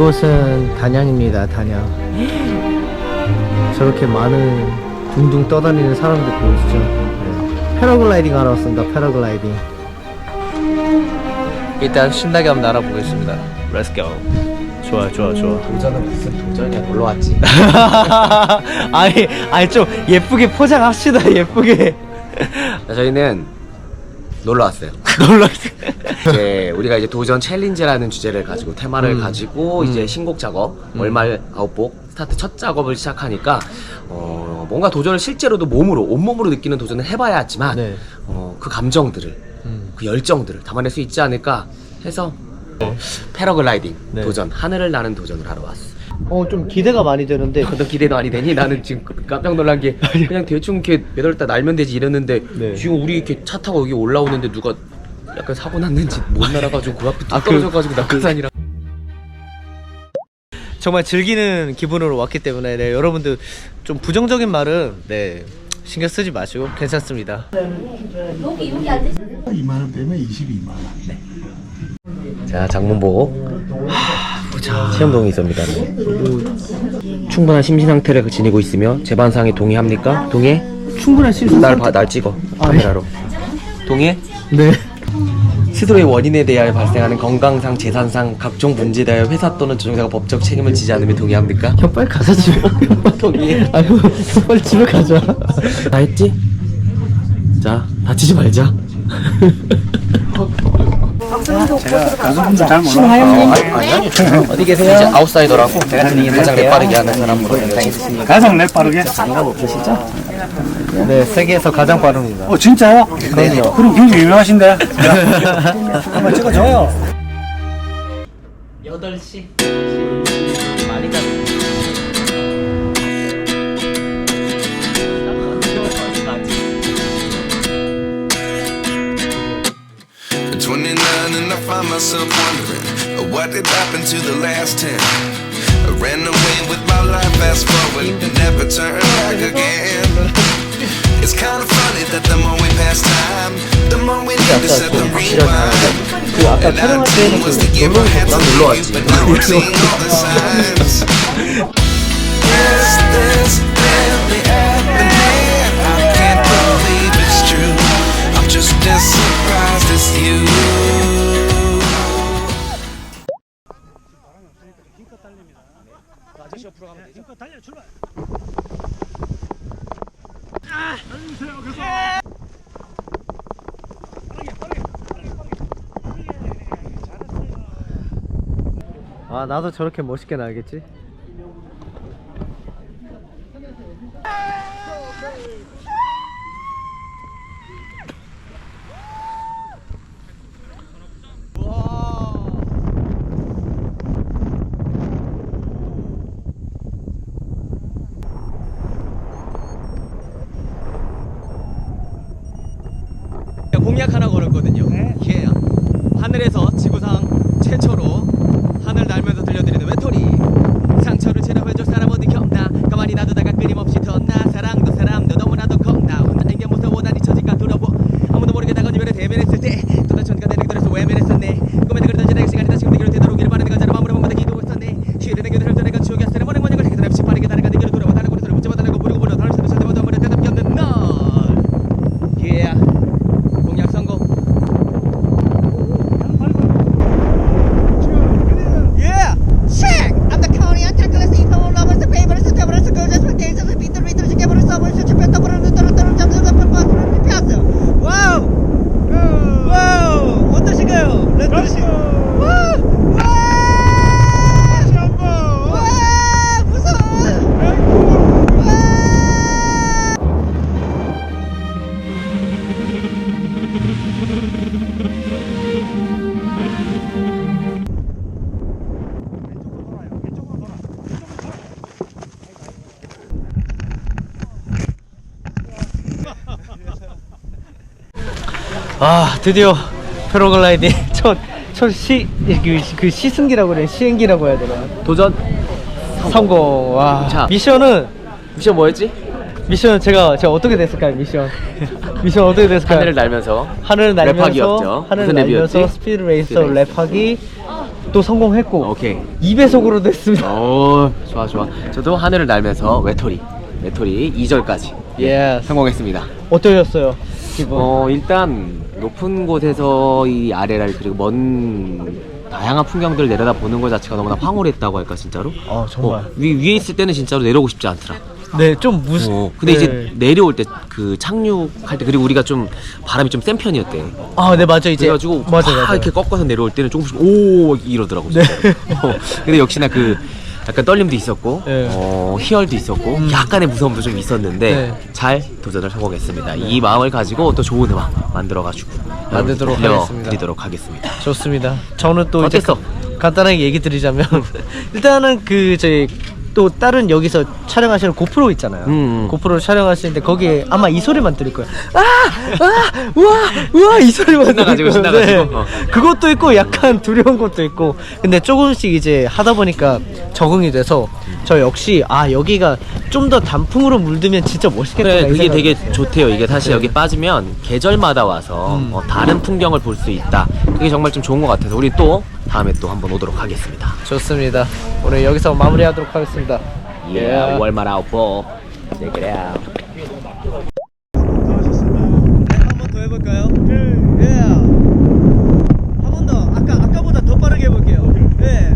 이곳은 단양입니다, 단양. 저렇게 많은 둥둥 떠다니는 사람들 보이시죠? 네. 패러글라이딩 하러 왔습니다, 패러글라이딩. 일단 신나게 한번 날아보겠습니다. Let's go. 좋아, 좋아, 좋아. 도전은 무슨 도전이야 놀러 왔지 아니, 아니 좀 예쁘게 포장합시다, 예쁘게. 자, 저희는 놀러 왔어요 놀라. 이제 우리가 이제 도전 챌린지라는 주제를 가지고 테마를 음. 가지고 이제 신곡 작업 월말 아웃복 스타트 첫 작업을 시작하니까 어, 뭔가 도전을 실제로도 몸으로 온몸으로 느끼는 도전을 해봐야 하지만 네. 어, 그 감정들을 음. 그 열정들을 담아낼 수 있지 않을까 해서 패러글라이딩 네. 도전 하늘을 나는 도전을 하러 왔어. 어, 좀 기대가 많이 되는데. 너 기대도 많이 되니? 나는 지금 깜짝 놀란 게 그냥 대충 이렇게 몇월 달 날면 되지 이랬는데 네. 지금 우리 이렇게 차 타고 여기 올라오는데 누가 약간 사고 났는지 못 날아가지고 그 앞에 뚝 아, 그- 떨어져가지고 낙하산이랑 정말 즐기는 기분으로 왔기 때문에 네, 여러분들 좀 부정적인 말은 네 신경 쓰지 마시고 괜찮습니다. 2만 원 빼면 22만 원. 자 장문보 체험동에 있습니다. 충분한 심신 상태를 지니고 있으며 재반상에 동의합니까? 동의? 충분한 실수. 날, 봐, 날 찍어 카메라로 동의? 네. 스스로의 원인에 대하여 발생하는 건강상, 재산상 각종 문제에 대하여 회사 또는 조종사가 법적 책임을 지지 않으면 동의합니까? 형 빨리 가자 집에. 동의. 아유, 형 빨리 집에 가자. 다 했지? 자, 다치지 말자. 가족분들 잘 몰라. 어디 계세요? 이제 아웃사이더라고. 가장 빠르게 하는 사람으로. 가장 내 빠르게. 네, 세계에서 가장 빠릅니다. 어 진짜요? 그럼요. 그럼 굉장히 유명하신데. 한번 찍어줘요. 8시. what did happen to the last 10. I ran away with my life, fast forward, and never turn back again. It's kind of funny that the more we pass time, the more we need to set the rewind. 그 아까 And 촬영할 19 때는 was 그 the year I had to 놀러 leave 왔지. you, but now I'm seeing all the signs. Is this really happening? I can't believe it's true. I'm just as surprised as you. 아, 나도 저렇게 멋있게 날겠지? 공약 하나 걸었거든요. 예. 하늘에서 지구상 최초로 아 드디어 패러글라이딩 첫 첫 시 그 그 시승기라고 그래 시행기라고 해야 되나 도전. 성공 와 자. 미션은 미션 뭐였지? 미션 제가 제가 어떻게 됐을까요 미션 미션 어떻게 됐을까요 하늘을 날면서 하늘을 날면서 랩하기였죠. 하늘을 무슨 날면서 랩이었지? 스피드 레이서 스피드 레이서. 랩하기 또 성공했고 오케이. 2배속으로 됐습니다. 오, 좋아, 좋아. 저도 하늘을 날면서 외톨이, 외톨이 2절까지 예. 성공했습니다. 어떠셨어요? 기분? 어, 일단 높은 곳에서 이 아래를 그리고 먼 다양한 풍경들을 내려다 보는 것 자체가 너무나 황홀했다고 할까 진짜로? 어, 정말. 어, 위, 위에 있을 때는 진짜로 내려오고 싶지 않더라. 네, 좀 무슨. 어, 근데 이제 내려올 때 그 착륙할 때 그리고 우리가 좀 바람이 좀 센 편이었대. 아, 네, 맞아. 이제. 그래가지고 맞아, 막 맞아. 이렇게 꺾어서 내려올 때는 조금씩 오 이러더라고. 네. 어, 근데 역시나 그 약간 떨림도 있었고, 네. 어, 희열도 있었고, 음. 약간의 무서움도 좀 있었는데 네. 잘 도전을 성공했습니다. 이 마음을 가지고 또 좋은 음악 만들어가지고 만들도록 하겠습니다. 드리도록 하겠습니다. 좋습니다. 저는 또 이제 어땠어? 가- 간단하게 얘기 드리자면 일단은 그 저희 또 다른 여기서 촬영하시는 고프로 있잖아요. 음, 음. 고프로 촬영하시는데 거기에 아마 이 소리만 들릴 거예요. 아, 아, 우와, 우와 이 소리만 신나가지고, 거예요. 신나가지고. 어. 그것도 있고 약간 두려운 것도 있고. 근데 조금씩 이제 하다 보니까 적응이 돼서 저 역시 아 여기가 좀 더 단풍으로 물들면 진짜 멋있겠다. 그래 그게 되게 좋대요. 이게 사실 여기 빠지면 계절마다 와서 네. 음. 어, 다른 풍경을 볼 수 있다. 그게 정말 좀 좋은 것 같아서 우리 또 다음에 또 한번 오도록 하겠습니다. 좋습니다. 오늘 여기서 마무리하도록 하겠습니다. 예, 월말 아웃보. 네, 그래요. 한번 더 해볼까요? 예. 한번 더. 아까 아까보다 더 빠르게 해볼게요. 예.